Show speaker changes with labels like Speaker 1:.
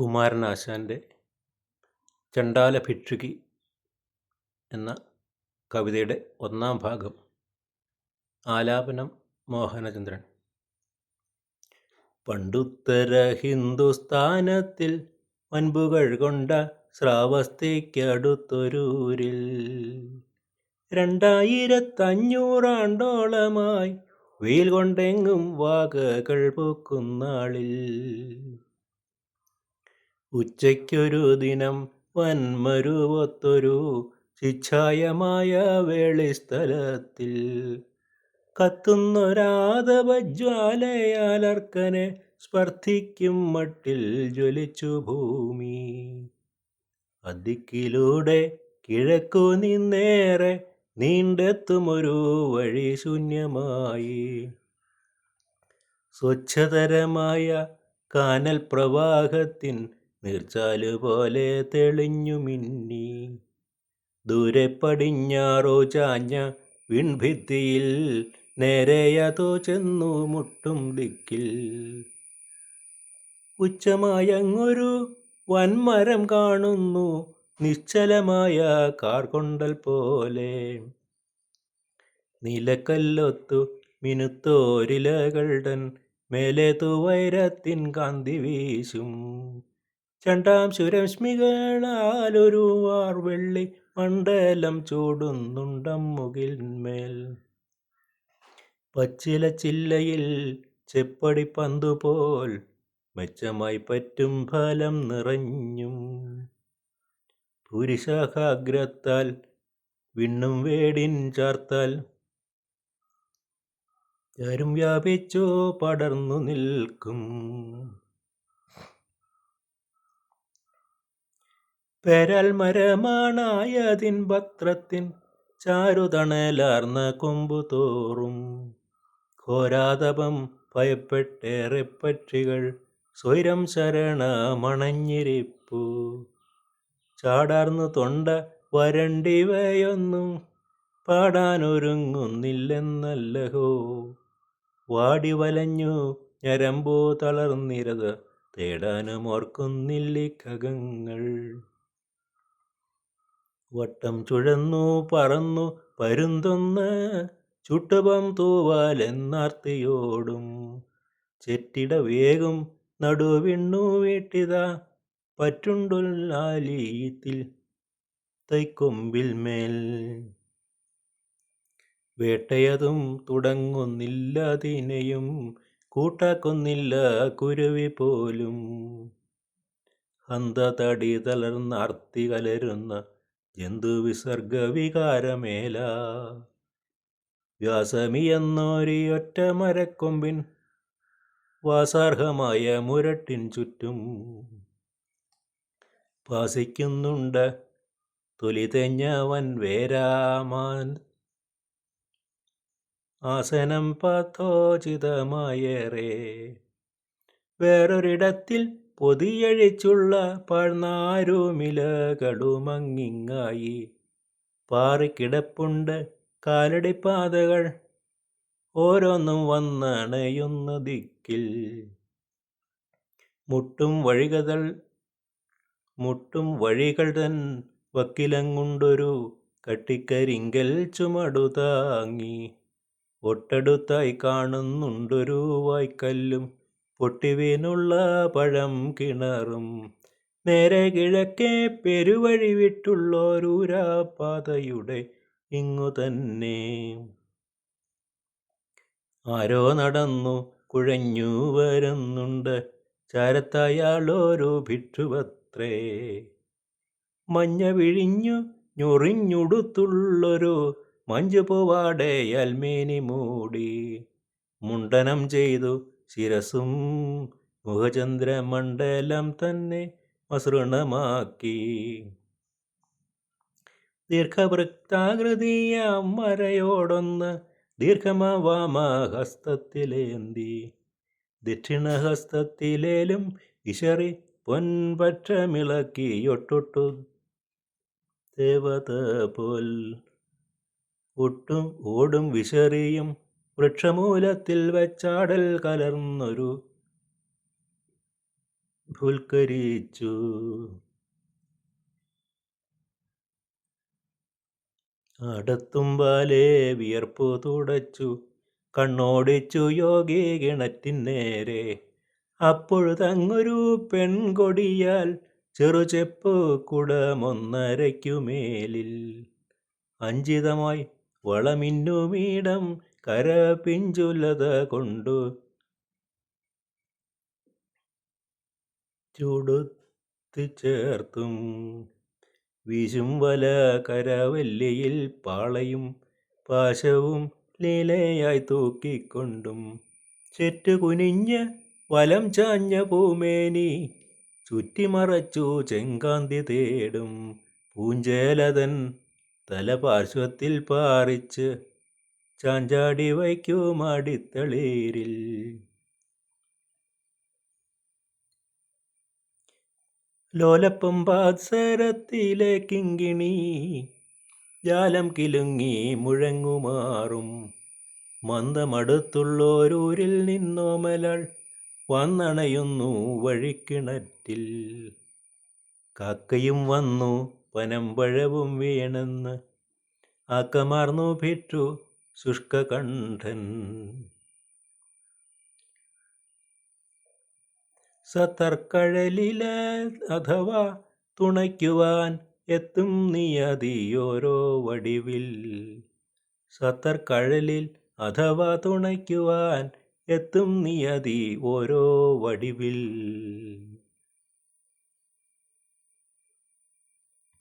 Speaker 1: കുമാരനാശാന്റെ ചണ്ടാല ഭിക്ഷുകി എന്ന കവിതയുടെ ഒന്നാം ഭാഗം ആലാപനം മോഹനചന്ദ്രൻ. പണ്ടുത്തര ഹിന്ദുസ്ഥാനത്തിൽ വൻപുകൾ കൊണ്ട ശ്രാവസ്തിക്കടുത്തൊരൂരിൽ രണ്ടായിരത്തഞ്ഞൂറാണ്ടോളമായി വെയിൽ കൊണ്ടെങ്ങും വാകകൾ പൂക്കുന്നാളിൽ ഉച്ചയ്ക്കൊരു ദിനം വൻമരുവൊത്തൊരു ചിച്ഛായമായ വേളിസ്ഥലത്തിൽ കത്തുന്നൊരാതപജ്വാലയാലർക്കനെ സ്പർദ്ധിക്കും മട്ടിൽ ജ്വലിച്ചു ഭൂമി. അതിക്കിലൂടെ കിഴക്കു നിന്നേറെ നീണ്ടെത്തുമൊരു വഴി ശൂന്യമായി. സ്വച്ഛതരമായ കാനൽ പ്രവാഹത്തിൻ നീർച്ചാൽ പോലെ തെളിഞ്ഞു മിന്നി. ദൂരെ പടിഞ്ഞാറോ ചാഞ്ഞ വിൺഭിത്തിയിൽ നേരെയതോ ചെന്നു മുട്ടും ദിക്കിൽ ഉച്ചമായങ്ങൊരു വൻമരം കാണുന്നു നിശ്ചലമായ കാർകൊണ്ടൽ പോലെ. നിലക്കല്ലൊത്തു മിനുത്തോരിലകളുടെ മേലെ തുവൈരത്തിൻ കാന്തി വീശും. ചണ്ടാം സുരശ്മികളാലൊരു വാർവെള്ളി മണ്ഡലം ചൂടുന്നുണ്ടമ്മുകിൽമേൽ പച്ചില ചില്ലയിൽ ചെപ്പടി പന്തുപോൽ മെച്ചമായി പറ്റും ഫലം നിറഞ്ഞും. പുരുഷാഗ്രാത്താൽ വിണ്ണും വേടിൻ ചാർത്താൽ ചാരും വ്യാപിച്ചോ പടർന്നു നിൽക്കും. പെരൽ മരമാണായതിൻ പത്രത്തിൻ ചാരുതണലാർന്ന കൊമ്പു തോറും. ഘോരാതപം ഭയപ്പെട്ടേറെ പക്ഷികൾ സ്വൈരം ശരണമണഞ്ഞിരിപ്പു ചാടാർന്നു തൊണ്ട വരണ്ടിവയൊന്നും പാടാനൊരുങ്ങുന്നില്ലെന്നല്ലഹോ. വാടി വലഞ്ഞു ഞരമ്പോ തളർന്നിരത തേടാനും ഓർക്കുന്നില്ലിഖങ്ങൾ വട്ടം ചുഴന്നു പറന്നു പരുന്തൊന്ന് ചുട്ടുപം തൂവാലെന്നാർത്തിയോടും. ചെറ്റിട വേഗം നടുവിണ്ണു വീട്ടിത പറ്റുണ്ടുല്ലാലീത്തിൽ തൈക്കൊമ്പിൽ മേൽ. വേട്ടയതും തുടങ്ങുന്നില്ല തിനെയും കൂട്ടാക്കൊന്നില്ല കുരുവി പോലും. ഹന്ത തടി തളർന്നർത്തി കലരുന്ന ജന്തുവിസർഗ വികാരമേല വ്യാസമിയെന്നൊരിയൊറ്റ മരക്കൊമ്പിൻ വാസാർഹമായ മുരട്ടിൻ ചുറ്റും വാസിക്കുന്നുണ്ട് തൊലി തെഞ്ഞവൻ വേരാമാൻ. ആസനം പാത്തോചിതമായേറെ. വേറൊരിടത്തിൽ പൊതിയഴിച്ചുള്ള പഴനാരുമിലകളുമങ്ങിങ്ങായി പാറിക്കിടപ്പുണ്ട് കാലടിപ്പാതകൾ. ഓരോന്നും വന്നണയുന്ന ദിക്കിൽ. മുട്ടും വഴികൾ മുട്ടും വഴികൾ തൻ വക്കിലങ്ങുണ്ടൊരു കട്ടിക്കരിങ്കൽ ചുമടു താങ്ങി. ഒട്ടടുത്തായി കാണുന്നുണ്ടൊരു വായ്ക്കല്ലും. പൊട്ടിവീനുള്ള പഴം കിണറും നേരെ കിഴക്കേ പെരുവഴി വിട്ടുള്ളോരൂരാപാതയുടെ ഇങ്ങു തന്നെ. ആരോ നടന്നു കുഴഞ്ഞു വരുന്നുണ്ട്. ചാരത്തയാളൊരു ഭിക്ഷുവത്രേ മഞ്ഞ വിഴിഞ്ഞു ഞൊറിഞ്ഞുടുത്തുള്ളൊരു മഞ്ചുപൂവാടയാൽ മേനി മൂടി. മുണ്ടനം ചെയ്തു ശിരസും മുഖചന്ദ്രമണ്ഡലം തന്നെ മസൃണമാക്കി. ദീർഘവൃത്താകൃതിയാം മരയോടൊന്ന് ദീർഘമവാമഹസ്തത്തിലേന്തി. ദക്ഷിണഹസ്തത്തിലേലും വിശറി പൊൻപക്ഷമിളക്കിയൊട്ടൊട്ടു ദേവത പോൽ ഒട്ടും ഓടും വിശറിയും വൃക്ഷമൂലത്തിൽ വെച്ചാടൽ കലർന്നൊരു ഭുൽക്കരിച്ചു അടത്തുമ്പാലേ വിയർപ്പു തുടച്ചു. കണ്ണോടിച്ചു യോഗി കിണറ്റിന്നേരെ അപ്പോഴതങ്ങൊരു പെൺകൊടിയാൽ ചെറുചെപ്പ് കുടമൊന്നരയ്ക്കുമേലിൽ അഞ്ചിതമായി വളമിന്നുമീടം കര പിഞ്ചുലത കൊണ്ടു ചുടുത്തി ചേർത്തും വീശും വല കരവല്ലിയിൽ പാളയും പാശവും ലീലയായി തൂക്കിക്കൊണ്ടും ചെറ്റു കുനിഞ്ഞ് വലം ചാഞ്ഞ പൂമേനി ചുറ്റിമറച്ചു ചെങ്കാന്തി തേടും പൂഞ്ചേലതൻ തല പാർശ്വത്തിൽ പാറിച്ച് ചാഞ്ചാടി വയ്ക്കും മടിത്തളീരിൽ ലോലപ്പം പാത്സരത്തിലെ കിങ്കിണി ജാലം കിലുങ്ങി മുഴങ്ങുമാറും. മന്ദമടുത്തുള്ളോരൂരിൽ നിന്നോമലൾ വന്നണയുന്നു വഴിക്കിണറ്റിൽ. കാക്കയും വന്നു പനമ്പഴവും വീണെന്ന് ആക്കമാർന്നു ഭിറ്റു ശുഷ്കകണ്ഠൻ. സത്തർക്കഴലിലെ അഥവാ തുണയ്ക്കുവാൻ എത്തും നിയതിയോരോ വടിവിൽ. സത്തർക്കഴലിൽ അഥവാ തുണയ്ക്കുവാൻ എത്തും നിയതി ഓരോ വടിവിൽ.